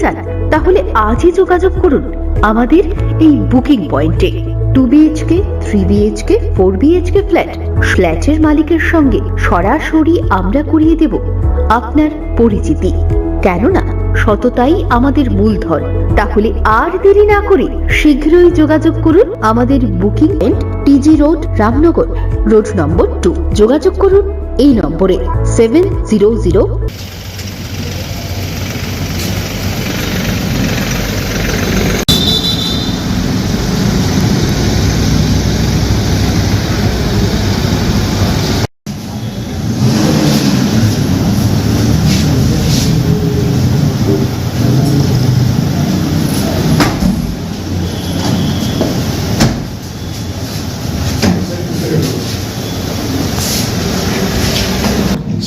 চান তাহলে আজই যোগাযোগ করুন। আমাদের এই বুকিং পয়েন্টে two BHK three BHK four BHK flat, ফ্ল্যাটের মালিকের সঙ্গে সরাসরি আমরা করিয়ে দেব আপনার পরিচিতি। কেননা সততাই আমাদের মূলধন। তাহলে আর দেরি না করে শীঘ্রই যোগাযোগ করুন আমাদের booking and TG road, Ramnagar. Road number two. যোগাযোগ করুন এই নম্বরে। সেভেন জিরো জিরো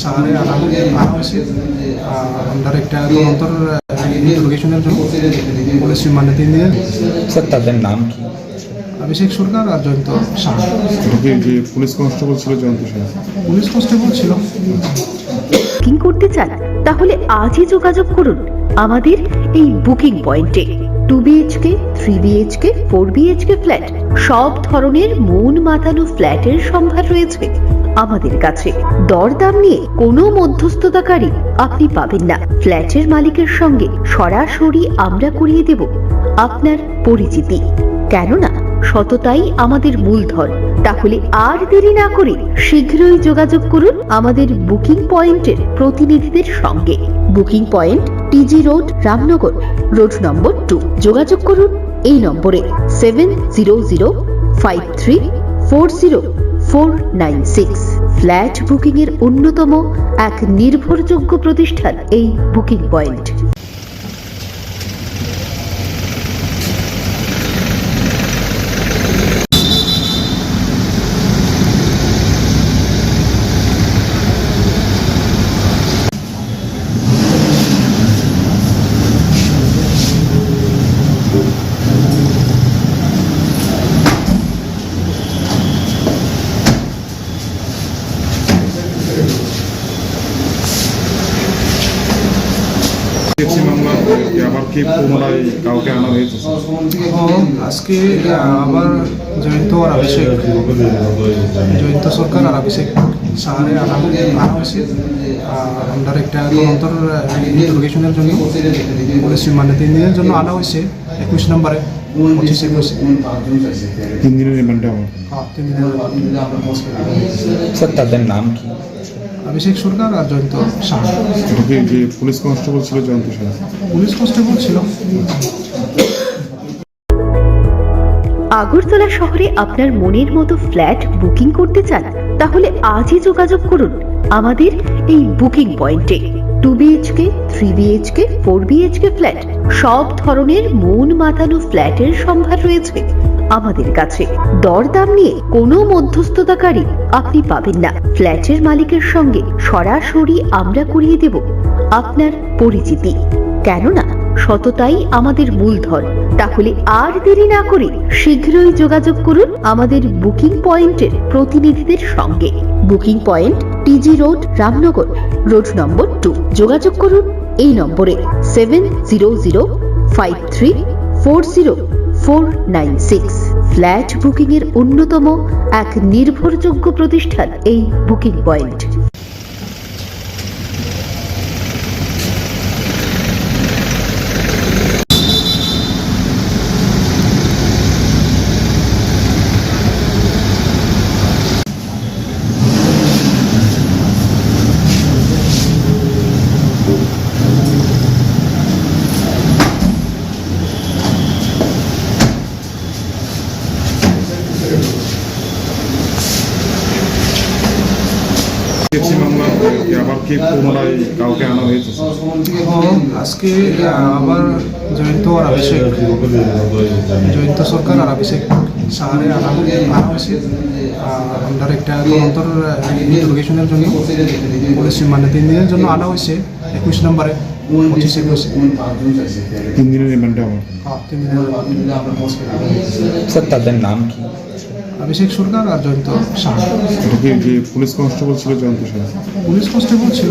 শহরে আনা আনা হয়েছে আন্ডার একটা তদন্তর ইন্টারোগেশনের জন্য পুলিশ রিমান্ডে তিন দিনের স্যার তাদের নাম কি? অভিষেক সরকার আর জয়ন্ত শাহ যে যে পুলিশ কনস্টেবল ছিল জয়ন্ত সাহা। পুলিশ কনস্টেবল ছিল। বুকিং করতে চান তাহলে আজই যোগাযোগ করুন আমাদের এই বুকিং পয়েন্টে। Two BHK three BHK four BHK flat সব ধরনের মন মাতানো ফ্ল্যাটের সম্ভার রয়েছে। আমাদের কাছে। দরদাম নিয়ে কোনো মধ্যস্থতাকারী আপনি পাবেন না। ফ্ল্যাটের মালিকের সঙ্গে সরাসরি আমরা করিয়ে দেব আপনার পরিচিতি। কেননা সততাই আমাদের মূলধন। তাহলে আর দেরি না করে শীঘ্রই যোগাযোগ করুন আমাদের বুকিং পয়েন্টের প্রতিনিধিদের সঙ্গে। Booking point TG road, Ramnagar. Road number two. যোগাযোগ করুন এই নম্বরে seven zero zero five three four zero. Four nine six flat বুকিংয়ের অন্যতম এক নির্ভরযোগ্য প্রতিষ্ঠান এই বুকিং পয়েন্ট দেখছি মামলা কি পুনরায় কাউকে আনা হয়েছে? আজকে আবার জয়ন্ত আর অভিষেক জয়ন্ত সরকার আর অভিষেক শহরে আনা হয়েছে আন্ডার একটা তদন্তর ইন্টারোগেশনের জন্য পুলিশ রিমান্ডে তিন দিনের জন্য আনা হয়েছে একুশ নম্বরে পঁচিশ একুশ। তিন দিনের রিমান্ডে আমার হ্যাঁ, তিন দিনের স্যার তাদের নাম কি? অভিষেক সরকার আর জয়ন্ত যে যে পুলিশ কনস্টেবল ছিল জয়ন্ত সাহা পুলিশ কনস্টেবল ছিল। আগরতলা শহরে আপনার মনের মতো ফ্ল্যাট বুকিং করতে চান তাহলে আজই যোগাযোগ করুন। আমাদের এই বুকিং পয়েন্টে two BHK three BHK four BHK flat সব ধরনের মন মাতানো ফ্ল্যাটের সম্ভার রয়েছে। আমাদের কাছে। দরদাম নিয়ে কোনো মধ্যস্থতাকারী আপনি পাবেন না। ফ্ল্যাটের মালিকের সঙ্গে সরাসরি আমরা করিয়ে দেব আপনার পরিচিতি। কেননা সততাই আমাদের মূলধন। তাহলে আর দেরি না করে শীঘ্রই যোগাযোগ করুন আমাদের বুকিং পয়েন্টের প্রতিনিধিদের সঙ্গে। Booking point TG road, Ramnagar. Road number two. যোগাযোগ করুন এই নম্বরে seven zero zero five three four zero. Four nine six flat বুকিংয়ের অন্যতম এক নির্ভরযোগ্য প্রতিষ্ঠান এই বুকিং পয়েন্ট দেখছি মামলা কি আবার কি পুনরায় কাউকে আনা হয়েছে এবং আজকে আবার জয়ন্ত আর অভিষেক। জয়ন্ত সরকার আর অভিষেক শহরে আনা আনা হয়েছে। আন্ডার একটা তদন্তর ইন্টারোগেশনের জন্য পুলিশ মানে তিন দিনের জন্য আনা হয়েছে একুশ নম্বরে পঁচিশ একুশ। তিন দিনের রিমান্ডে হ্যাঁ, তিন দিনের স্যার তাদের নাম কি? অভিষেক সরকার আর জয়ন্ত যে পুলিশ কনস্টেবল ছিল জয়ন্ত সাহা পুলিশ কনস্টেবল ছিল।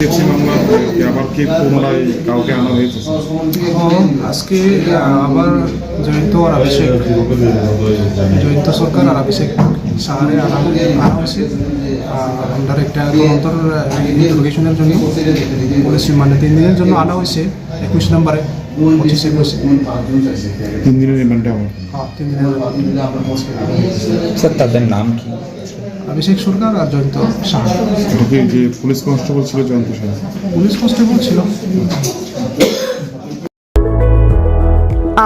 দেখছি মামলা আবার কি পুনরায় কাউকে আনা হয়েছে? আজকে আবার জয়ন্ত আর অভিষেক। জয়ন্ত সরকার আর অভিষেক সাহারে আনা আনা হয়েছে আন্ডার একটা তদন্তর ইন্টারোগেশনের জন্য। পুলিশ রিমান্ডে তিন দিনের জন্য আনা হয়েছে একুশ নম্বরে পঁচিশ একুশ। তিন দিনের রিমান্ডে আমার হ্যাঁ তিন দিনের স্যার তাদের নাম কি? অভিষেক সরকার আর জয়ন্ত সাহা যে পুলিশ কনস্টেবল ছিল জয়ন্ত সাহা পুলিশ কনস্টেবল ছিল।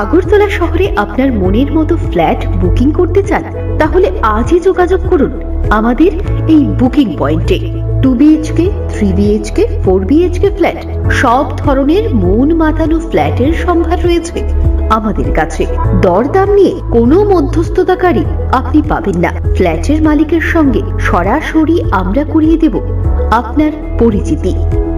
আগরতলা শহরে আপনার মনের মতো ফ্ল্যাট বুকিং করতে চান তাহলে আজই যোগাযোগ করুন। আমাদের এই বুকিং পয়েন্টে two BHK three BHK four BHK flat সব ধরনের মন মাতানো ফ্ল্যাটের সম্ভার রয়েছে। আমাদের কাছে। দরদাম নিয়ে কোনো মধ্যস্থতাকারী আপনি পাবেন না। ফ্ল্যাটের মালিকের সঙ্গে সরাসরি আমরা করিয়ে দেব আপনার পরিচিতি।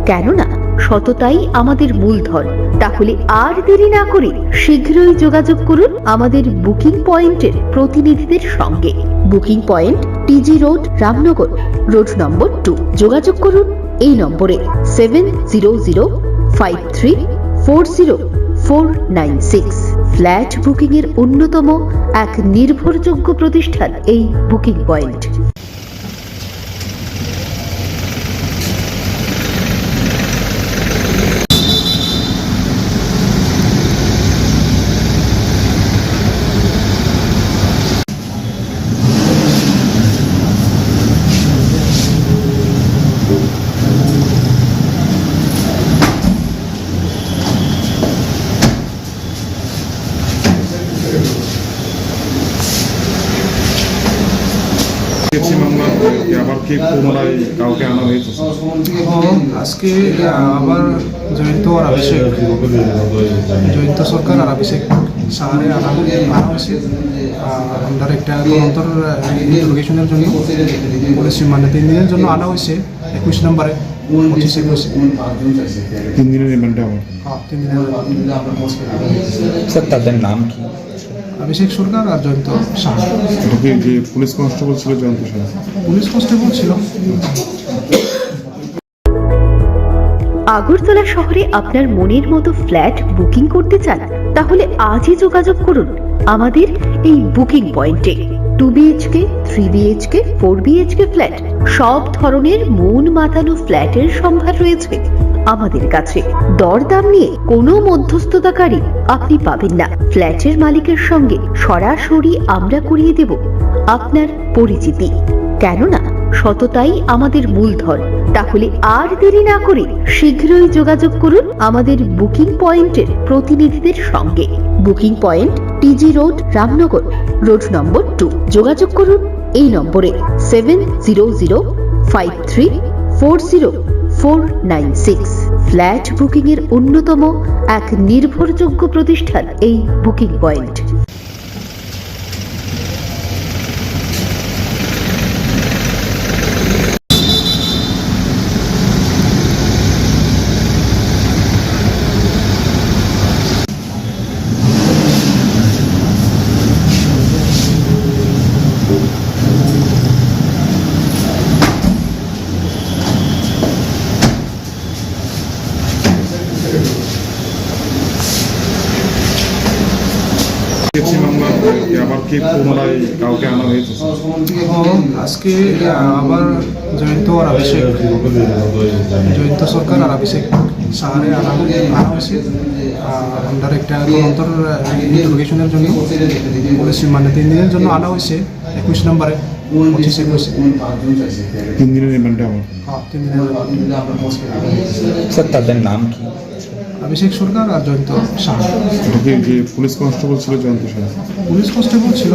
কেননা সততাই আমাদের মূলধন। তাহলে আর দেরি না করে শীঘ্রই যোগাযোগ করুন আমাদের বুকিং পয়েন্টের প্রতিনিধিদের সঙ্গে। Booking point TG road, Ramnagar. Road number two. যোগাযোগ করুন এই নম্বরে seven zero zero five three four zero. Four nine six flat বুকিংয়ের অন্যতম এক নির্ভরযোগ্য প্রতিষ্ঠান এই বুকিং পয়েন্ট দেখছি মামলা কি পুনরায় কাউকে আনা হয়েছে? আজকে আবার জয়ন্ত আর অভিষেক। জয়ন্ত সরকার আর অভিষেক সাহারে আনা আনা হয়েছে। আন্ডার একটা তদন্তর ইন্টারোগেশনের জন্য পুলিশ রিমান্ডে তিন দিনের জন্য আনা হয়েছে একুশ নম্বরে পঁচিশ একুশ। তিন দিনের রিমান্ডে আমার হ্যাঁ তিন দিনের স্যার তাদের নাম কি? অভিষেক সরকার আর জয়ন্ত সাহা যে পুলিশ কনস্টেবল ছিল জয়ন্ত সাহা পুলিশ কনস্টেবল ছিল। আগরতলা শহরে আপনার মনের মতো ফ্ল্যাট বুকিং করতে চান তাহলে আজই যোগাযোগ করুন। আমাদের এই বুকিং পয়েন্টে two BHK three BHK four BHK flat সব ধরনের মন মাতানো ফ্ল্যাটের সম্ভার রয়েছে। আমাদের কাছে। দরদাম নিয়ে কোনো মধ্যস্থতাকারী আপনি পাবেন না। ফ্ল্যাটের মালিকের সঙ্গে সরাসরি আমরা করিয়ে দেব আপনার পরিচিতি। কেননা সততাই আমাদের মূলধন। তাহলে আর দেরি না করে শীঘ্রই যোগাযোগ করুন আমাদের বুকিং পয়েন্টের প্রতিনিধিদের সঙ্গে। Booking point TG road, Ramnagar. Road number two. যোগাযোগ করুন এই নম্বরে seven zero zero five three four zero. Four nine six flat booking এর অন্যতম এক নির্ভরযোগ্য প্রতিষ্ঠান এই বুকিং পয়েন্ট। আজকে আবার জয়ন্ত আর অভিষেক জয়ন্ত সরকার আর অভিষেক সাহারে আনা আনা হয়েছে আন্ডার একটা তদন্তর ইন্টারোগেশনের জন্য পুলিশ রিমান্ডে তিন দিনের জন্য আনা হয়েছে একুশ নম্বরে পঁচিশ একুশে তিন আমার নাম কি? অভিষেক সরকার আর জয়ন্ত সাহা। যে পুলিশ কনস্টেবল ছিল জয়ন্ত সাহা? পুলিশ কনস্টেবল ছিল।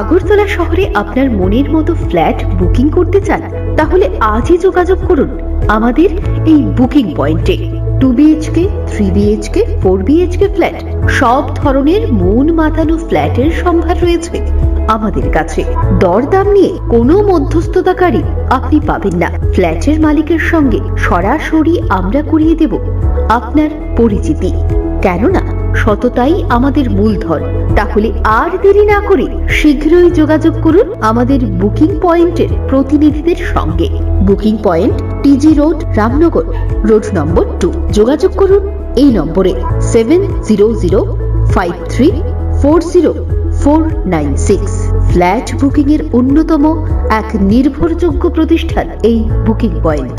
আগরতলা শহরে আপনার মনের মতো ফ্ল্যাট বুকিং করতে চান তাহলে আজই যোগাযোগ করুন। আমাদের এই বুকিং পয়েন্টে। Two BHK three BHK four BHK flat সব ধরনের মন মাতানো ফ্ল্যাটের সম্ভার রয়েছে। আমাদের কাছে। দরদাম নিয়ে কোনো মধ্যস্থতাকারী আপনি পাবেন না। ফ্ল্যাটের মালিকের সঙ্গে সরাসরি আমরা করিয়ে দেব আপনার পরিচিতি। কেননা সততাই আমাদের মূলধন। তাহলে আর দেরি না করে শীঘ্রই যোগাযোগ করুন আমাদের বুকিং পয়েন্টের প্রতিনিধিদের সঙ্গে। Booking point TG road, Ramnagar. Road number two. যোগাযোগ করুন এই নম্বরে seven zero zero five three four zero four nine six flat booking এর অন্যতম এক নির্ভরযোগ্য প্রতিষ্ঠান এই বুকিং পয়েন্ট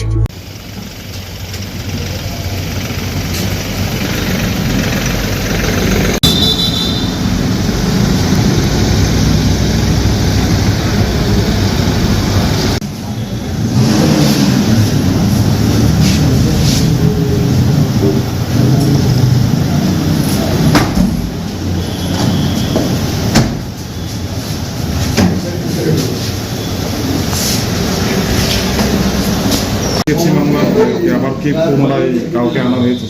কেসি মামলা কি কাউকে আনা হয়েছে?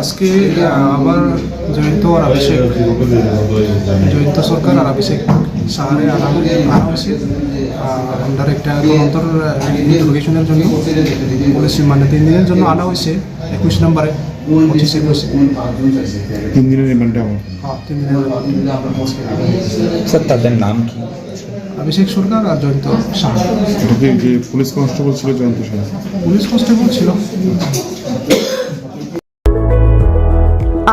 আজকে আবার জয়ন্ত আর অভিষেক। জয়ন্ত সরকার আর অভিষেক সাহারে আনা হয়েছে। আন্ডার একটা তদন্তর ইন্টারোগেশনের জন্য পুলিশ রিমান্ডে তিন দিনের জন্য আনা হয়েছে একুশ নম্বরে পঁচিশ একুশে। তিন দিনের রিমান্ডে হ্যাঁ তিন দিনের স্যার তাদের নাম কি? অভিষেক সরকার আর জয়ন্ত সাহা। যে পুলিশ কনস্টেবল ছিল জয়ন্ত সাহা? পুলিশ কনস্টেবল ছিল।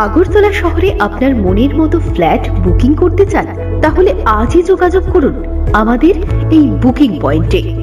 আগরতলা শহরে আপনার মনের মতো ফ্ল্যাট বুকিং করতে চান তাহলে আজই যোগাযোগ করুন। আমাদের এই বুকিং পয়েন্টে।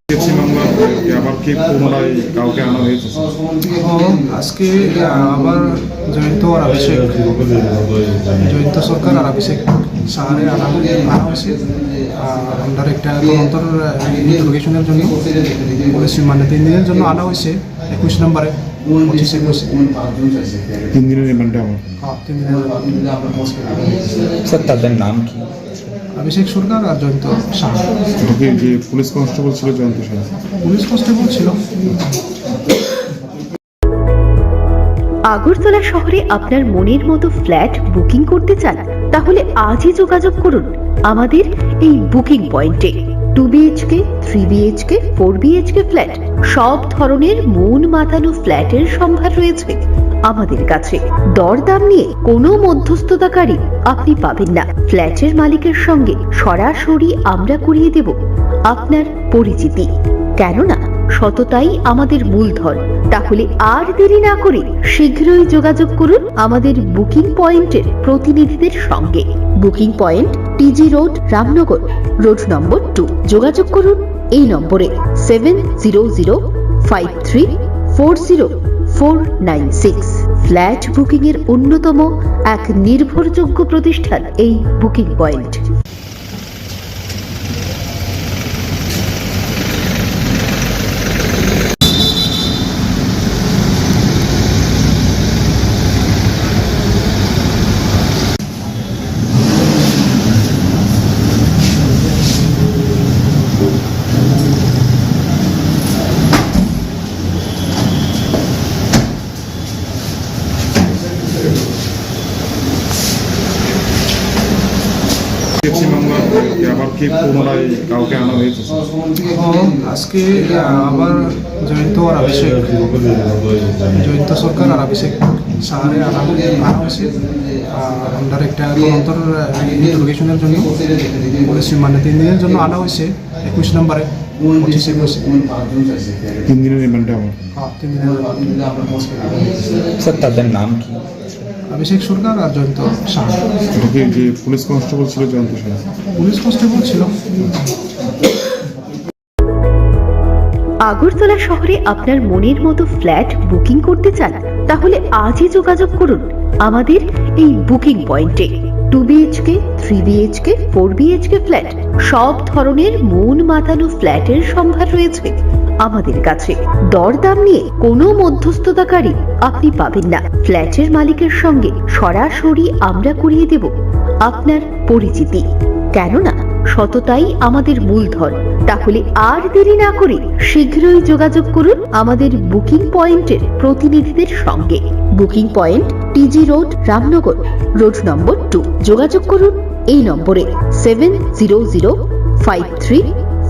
আবার কি পুনরায় কাউকে আনা হয়েছে ও আজকে আবার জয়ন্ত আর অভিষেক। জয়ন্ত সরকার আর অভিষেক সাহারে আনা আনা হয়েছে। আন্ডার একটা তদন্তর ইন্টারোগেশনের জন্য। পুলিশ রিমান্ডে তিন দিনের জন্য আনা হয়েছে একুশ নম্বরে পঁচিশ একুশে। তিন দিনের রিমান্ডে আমার হ্যাঁ তিন দিনের স্যার তাদের নাম কি? অভিষেক সরকার আর জয়ন্ত কি যে পুলিশ কনস্টেবল ছিল জয়ন্ত সাহা পুলিশ কনস্টেবল ছিল। আগরতলা শহরে আপনার মনের মতো ফ্ল্যাট বুকিং করতে চান তাহলে আজই যোগাযোগ করুন। আমাদের এই বুকিং পয়েন্টে two BHK three BHK four BHK flat সব ধরনের মন মাতানো ফ্ল্যাটের সম্ভার রয়েছে। আমাদের কাছে। দরদাম নিয়ে কোনো মধ্যস্থতাকারী আপনি পাবেন না। ফ্ল্যাটের মালিকের সঙ্গে সরাসরি আমরা করিয়ে দেব আপনার পরিচিতি। কেননা সততাই আমাদের মূলধন। তাহলে আর দেরি না করে শীঘ্রই যোগাযোগ করুন আমাদের বুকিং পয়েন্টের প্রতিনিধিদের সঙ্গে। Booking point TG road, Ramnagar. Road number two. যোগাযোগ করুন এই নম্বরে seven zero zero five three four zero. Four nine six flat booking এর অন্যতম এক নির্ভরযোগ্য প্রতিষ্ঠান এই বুকিং পয়েন্ট দেখছি মামলা কি আবার কি পুনরায় কাউকে আনা হয়েছে? হ্যাঁ, আজকে আবার জয়ন্ত আর অভিষেক জয়ন্ত সরকার আর অভিষেক সাহারে আনা হয়েছে আন্ডার একটা তদন্তর ইন্টারোগেশনের জন্য পুলিশ রিমান্ডে তিন দিনের জন্য আনা হয়েছে একুশ নম্বরে পঁচিশ একুশে। তিন দিনের রিমান্ডে আমার হ্যাঁ তিন দিনের স্যার তাদের নাম কি? অভিষেক সরকার আর জয়ন্ত সাহা যে পুলিশ কনস্টেবল ছিল জয়ন্ত সাহা পুলিশ কনস্টেবল ছিল। আগরতলা শহরে আপনার মনের মতো ফ্ল্যাট বুকিং করতে চান তাহলে আজই যোগাযোগ করুন। আমাদের এই বুকিং পয়েন্টে two BHK three BHK four BHK flat সব ধরনের মন মাতানো ফ্ল্যাটের সম্ভার রয়েছে। আমাদের কাছে। দরদাম নিয়ে কোনো মধ্যস্থতাকারী আপনি পাবেন না। ফ্ল্যাটের মালিকের সঙ্গে সরাসরি আমরা করিয়ে দেব আপনার পরিচিতি। কেননা সততাই আমাদের মূলধন। তাহলে আর দেরি না করে শীঘ্রই যোগাযোগ করুন আমাদের বুকিং পয়েন্টের প্রতিনিধিদের সঙ্গে। Booking point TG road, Ramnagar. Road number two. যোগাযোগ করুন এই নম্বরে seven zero zero five three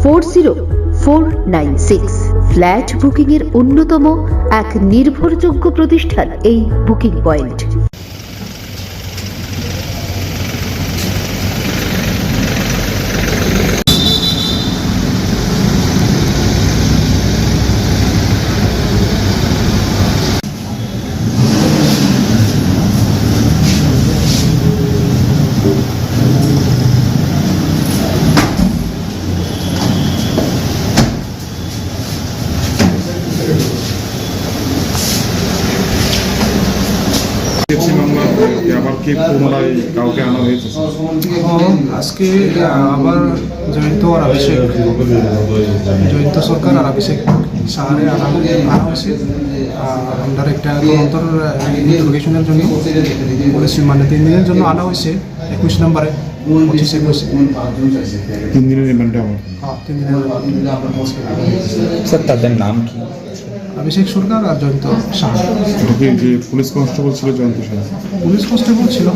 four zero. Four nine six flat বুকিংয়ের অন্যতম এক নির্ভরযোগ্য প্রতিষ্ঠান এই বুকিং পয়েন্ট দেখছি মামলা কি পুনরায় কাউকে আনা হয়েছে আজকে আবার জয়ন্ত আর অভিষেক জয়ন্ত সরকার আর অভিষেক সাহারে আনা আনা হয়েছে। আন্ডার একটা তদন্তর ইন্টারোগেশনের জন্য পুলিশ রিমান্ডে তিন দিনের জন্য আনা হয়েছে। একুশ নম্বরে পঁচিশ একুশে তিন দিনের রিমান্ডে আমার হ্যাঁ তিন দিনের স্যার তাদের নাম কি? অভিষেক সরকার আর জয়ন্ত সাহা যে পুলিশ কনস্টেবল ছিল জয়ন্ত সাহা পুলিশ কনস্টেবল ছিল।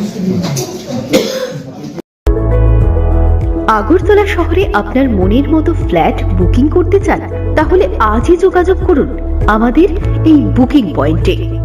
আগরতলা শহরে আপনার মনের মতো ফ্ল্যাট বুকিং করতে চান তাহলে আজই যোগাযোগ করুন। আমাদের এই বুকিং পয়েন্টে।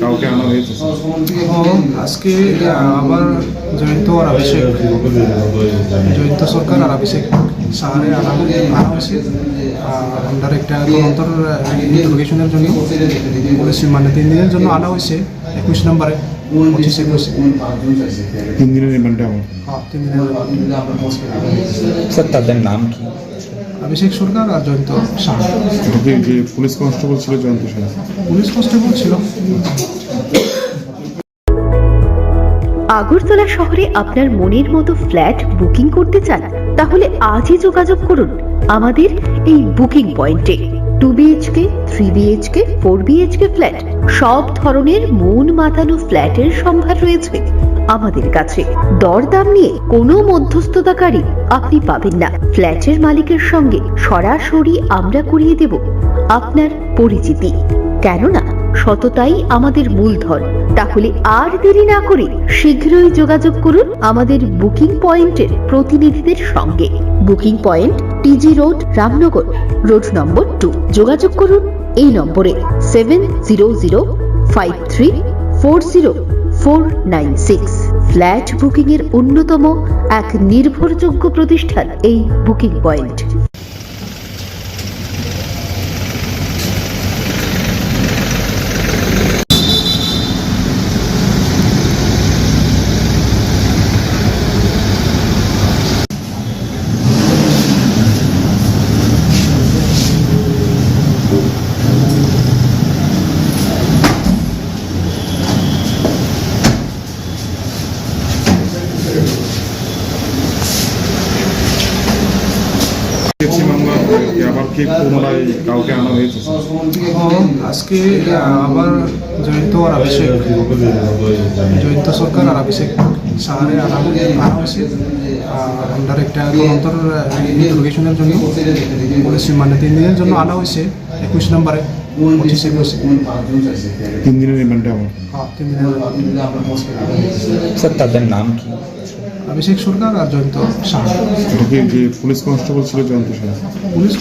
কাউকে আনা হয়েছে হ্যাঁ, আজকে আবার জয়ন্ত আর অভিষেক। জয়ন্ত সরকার আর অভিষেক সাহারে আনা আনা হয়েছে। আন্ডার একটা তদন্তর ইন্টারোগেশনের জন্য পুলিশ রিমান্ডে তিন দিনের জন্য আনা হয়েছে একুশ নম্বরে পঁচিশে একুশে। তিন দিনের রিমান্ডে আমার হ্যাঁ তিন দিনের স্যার তাদের নাম কি? অভিষেক সরকার আর জয়ন্ত সাহা। যে পুলিশ কনস্টেবল ছিল জয়ন্ত সাহা? পুলিশ কনস্টেবল ছিল। আগরতলা শহরে আপনার মনের মতো ফ্ল্যাট বুকিং করতে চান তাহলে আজই যোগাযোগ করুন। আমাদের এই বুকিং পয়েন্টে two BHK three BHK four BHK flat সব ধরনের মন মাতানো ফ্ল্যাটের সম্ভার রয়েছে। আমাদের কাছে। দরদাম নিয়ে কোনো মধ্যস্থতাকারী আপনি পাবেন না। ফ্ল্যাটের মালিকের সঙ্গে সরাসরি আমরা করিয়ে দেব আপনার পরিচিতি। কেননা সততাই আমাদের মূলধন। তাহলে আর দেরি না করে শীঘ্রই যোগাযোগ করুন আমাদের বুকিং পয়েন্টের প্রতিনিধিদের সঙ্গে। Booking point TG road, Ramnagar. Road number two. যোগাযোগ করুন এই নম্বরে seven zero zero five three four zero. Four nine six flat booking এর অন্যতম এক নির্ভরযোগ্য প্রতিষ্ঠান এই বুকিং পয়েন্ট দেখছি মামলা কি আবার কি পুনরায় কাউকে আনা হয়েছে? হ্যাঁ, আজকে আবার জয়ন্ত আর অভিষেক জয়ন্ত সরকার আর অভিষেক সাহারে আনা হয়েছে আন্ডার একটা তদন্তর ইন্টারোগেশনের জন্য পুলিশ মানে তিন দিনের জন্য আনা হয়েছে একুশ নম্বরে পঁচিশ একুশে। তিন দিনের রিমান্ডে আমার হ্যাঁ তিন দিনের স্যার তাদের নাম কি? অভিষেক সরকার আর জয়ন্ত যে পুলিশ কনস্টেবল ছিল জয়ন্ত সাহা পুলিশ